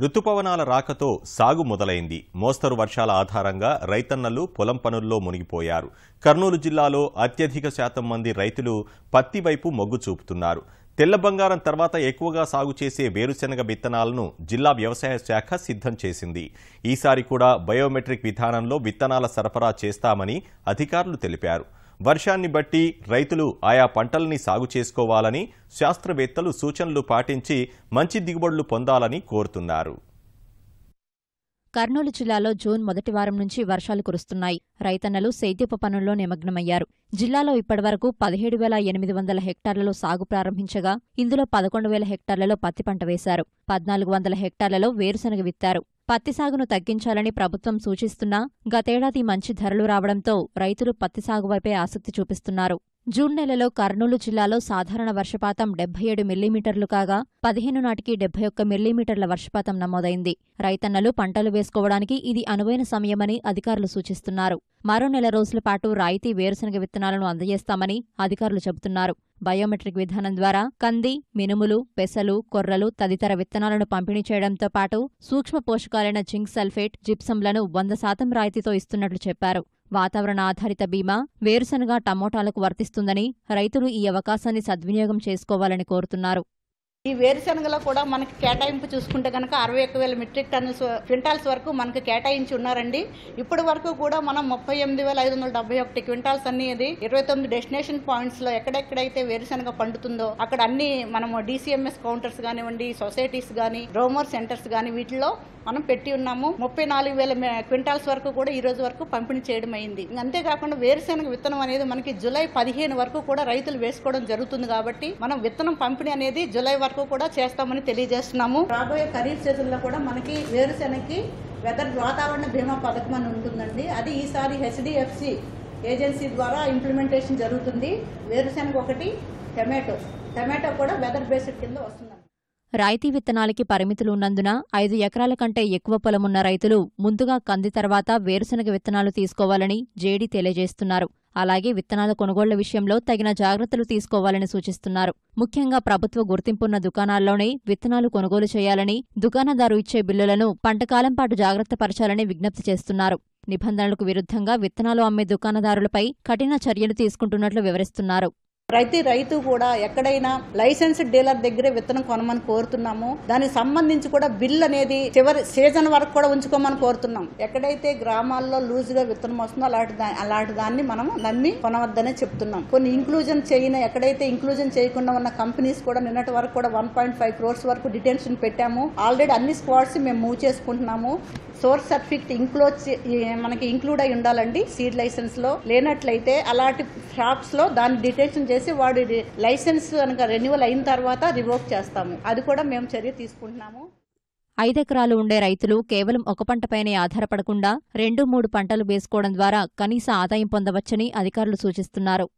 రుతుపవనాల రాకతో సాగు మొదలైంది. మోస్తరు వర్షాల ఆధారంగా రైతన్నలు పొలం పనుల్లో మునిగిపోయారు. కర్నూలు జిల్లాలో అత్యధిక శాతం మంది రైతులు పత్తి వైపు మొగ్గు చూపుతున్నారు. తెల్ల బంగారం తర్వాత ఎక్కువగా సాగు చేసే వేరుశెనగ విత్తనాలను జిల్లా వ్యవసాయ శాఖ సిద్ధం చేసింది. ఈసారి కూడా బయోమెట్రిక్ విధానంలో విత్తనాల సరఫరా చేస్తామని అధికారులు తెలిపారు. వర్షాన్ని బట్టి రైతులు ఆయా పంటల్ని సాగు చేసుకోవాలని శాస్త్రవేత్తలు సూచనలు పాటించి మంచి దిగుబడులు పొందాలని కోరుతున్నారు. కర్నూలు జిల్లాలో జూన్ మొదటి వారం నుంచి వర్షాలు కురుస్తున్నాయి. రైతన్నలు సేద్యపు పనుల్లో నిమగ్నమయ్యారు. జిల్లాలో ఇప్పటివరకు పదిహేడు వేల ఎనిమిది వందల హెక్టార్లలో సాగు ప్రారంభించగా ఇందులో పదకొండు వేల హెక్టార్లలో పత్తి పంట వేశారు. పద్నాలుగు వందల హెక్టార్లలో వేరుశనగ విత్తారు. పత్తి సాగును తగ్గించాలని ప్రభుత్వం సూచిస్తున్నా గతేడాది మంచి ధరలు రావడంతో రైతులు పత్తి సాగు వైపే ఆసక్తి చూపిస్తున్నారు. జూన్ నెలలో కర్నూలు జిల్లాలో సాధారణ వర్షపాతం డెబ్బై ఏడు మిల్లీమీటర్లు కాగా పదిహేను నాటికి డెబ్బై ఒక్క మిల్లీమీటర్ల వర్షపాతం నమోదైంది. రైతన్నలు పంటలు వేసుకోవడానికి ఇది అనువైన సమయమని అధికారులు సూచిస్తున్నారు. మరో నెల రోజుల పాటు రాయితీ వేరుశనగ విత్తనాలను అందజేస్తామని అధికారులు చెబుతున్నారు. బయోమెట్రిక్ విధానం ద్వారా కంది మినుములు పెసలు కొర్రలు తదితర విత్తనాలను పంపిణీ చేయడంతో పాటు సూక్ష్మ పోషకాలైన జింక్ సల్ఫేట్ జిప్సంలను వంద శాతం రాయితీతో ఇస్తున్నట్లు చెప్పారు. వాతావరణ ఆధారిత బీమా వేరుశనగ టమోటాలకు వర్తిస్తుందని రైతులు ఈ అవకాశాన్ని సద్వినియోగం చేసుకోవాలని కోరుతున్నారు. ఈ వేరుశనగలో కూడా మనకి కేటాయింపు చూసుకుంటే కనుక అరవై ఒక్క వేల మెట్రిక్ టన్నుల క్వింటాల్స్ వరకు మనకి కేటాయించి ఉన్నారండి. ఇప్పటి వరకు కూడా మనం ముప్పై ఎనిమిది వేల ఐదు వందల డెబ్బై ఒకటి క్వింటాల్స్ అనేది ఇరవై తొమ్మిది డెస్టినేషన్ పాయింట్స్లో ఎక్కడెక్కడైతే వేరుశనగ పండుతుందో అక్కడ అన్ని మనము డీసీఎంఎస్ కౌంటర్స్ కానివ్వండి సొసైటీస్ కానీ రోమర్ సెంటర్స్ కానీ వీటిలో మనం పెట్టి ఉన్నాము. ముప్పై నాలుగు వేల క్వింటాల్స్ వరకు కూడా ఈ రోజు వరకు పంపిణీ చేయడం అయింది. అంతేకాకుండా వేరుశనగ విత్తనం అనేది మనకి జూలై పదిహేను వరకు కూడా రైతులు వేసుకోవడం జరుగుతుంది కాబట్టి మనం విత్తనం పంపిణీ అనేది జులై వరకు కూడా చేస్తామని తెలియజేస్తున్నాము. రాబోయే ఖరీఫ్ సీజన్లో కూడా మనకి వేరుశెనగకి వెదర్ వాతావరణ బీమా పథకం అని ఉంటుందండి. అది ఈసారి హెచ్డిఎఫ్సి ఏజెన్సీ ద్వారా ఇంప్లిమెంటేషన్ జరుగుతుంది. వేరుశెనగ ఒకటి టమాటో. టమాటో కూడా వెదర్ బేస్డ్ కింద వస్తుందండి. రాయితీ విత్తనాలకి పరిమితులు ఉన్నందున ఐదు ఎకరాల కంటే ఎక్కువ పొలమున్న రైతులు ముందుగా కంది తర్వాత వేరుశనగ విత్తనాలు తీసుకోవాలని జేడీ తెలియజేస్తున్నారు. అలాగే విత్తనాల కొనుగోళ్ళ విషయంలో తగిన జాగ్రత్తలు తీసుకోవాలని సూచిస్తున్నారు. ముఖ్యంగా ప్రభుత్వ గుర్తింపున్న దుకాణాల్లోనే విత్తనాలు కొనుగోలు చేయాలని దుకాణదారు ఇచ్చే బిల్లులను పంటకాలం పాటు జాగ్రత్త పరచాలని విజ్ఞప్తి చేస్తున్నారు. నిబంధనలకు విరుద్ధంగా విత్తనాలు అమ్మే దుకాణదారులపై కఠిన చర్యలు తీసుకుంటున్నట్లు వివరిస్తున్నారు. ప్రతి రైతు కూడా ఎక్కడైనా లైసెన్స్ డీలర్ దగ్గరే విత్తనం కొనమని కోరుతున్నాము. దానికి సంబంధించి కూడా బిల్ అనేది చివరి సీజన్ వరకు కూడా ఉంచుకోమని కోరుతున్నాం. ఎక్కడైతే గ్రామాల్లో లూజ్గా విత్తనం వస్తుందో అలాంటి అలాంటి దాన్ని మనం నమ్మి కొనవద్దనే చెప్తున్నాం. కొన్ని ఇంక్లూజన్ చేయని ఎక్కడైతే ఇంక్లూజన్ చేయకుండా ఉన్న కంపెనీస్ కూడా నిన్నటి వరకు కూడా వన్ పాయింట్ ఫైవ్ క్రోర్స్ వరకు డిటెన్షన్ పెట్టాము. ఆల్రెడీ అన్ని స్క్వాడ్స్ మేము మూవ్ చేసుకుంటున్నాము. సోర్స్ సర్టిఫికెట్ ఇంక్లో చే- మనకి ఇంక్లూడ్ అయి ఉండాలండి సీడ్ లైసెన్స్లో. లేనట్లయితే అలాంటి షాప్స్లో దాన్ని డిటెన్షన్ చేసి వాడి లైసెన్స్ కనుక రెన్యువల్ అయిన తర్వాత రివోక్ చేస్తాము. అది కూడా మేము చర్య తీసుకుంటున్నాము. ఐదెకరాలు ఉండే రైతులు కేవలం ఒక పంటపైనే ఆధారపడకుండా రెండు మూడు పంటలు వేసుకోవడం ద్వారా కనీస ఆదాయం పొందవచ్చని అధికారులు సూచిస్తున్నారు.